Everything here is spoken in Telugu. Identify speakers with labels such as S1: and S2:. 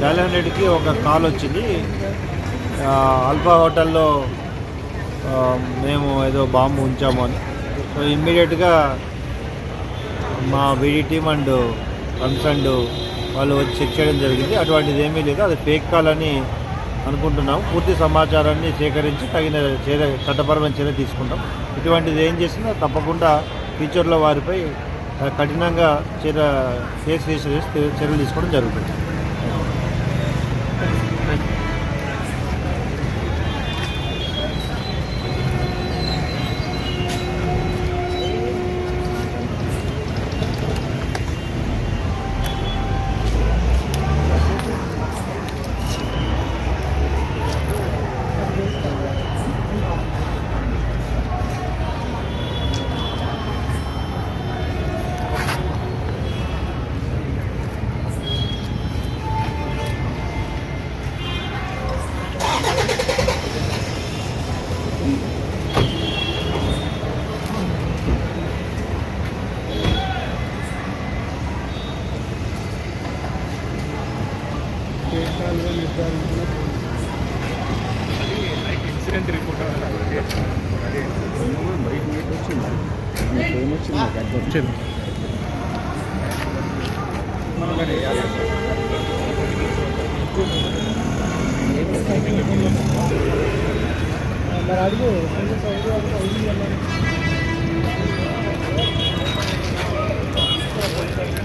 S1: డైలాన్ రెడ్డికి ఒక కాల్ వచ్చింది. ఆ, ఆల్ఫా హోటల్లో మేము ఏదో బాంబు ఉంచాము అని. సో ఇమ్మీడియట్గా మా బీడీ టీమ్ అండ్ కన్సండ్ వాళ్ళు వచ్చి చెక్ చేయడం జరిగింది. అటువంటిది ఏమీ లేదు. అది ఫేక్ కాల్ అని అనుకుంటున్నాము. పూర్తి సమాచారాన్ని సేకరించి తగిన చర్య చట్టపరమైన చర్య తీసుకుంటాం. ఇటువంటిది ఏం చేసినా తప్పకుండా ఫ్యూచర్లో వారిపై కఠినంగా చర్య కేసు రిజిస్టర్ చేసి చర్యలు తీసుకోవడం జరుగుతుంది. đây.
S2: ఇన్సిడెంట్ రిపోర్ట్ వచ్చింది
S3: మరి అడుగు కొంచెం సౌకర్యం అయింది అన్నారు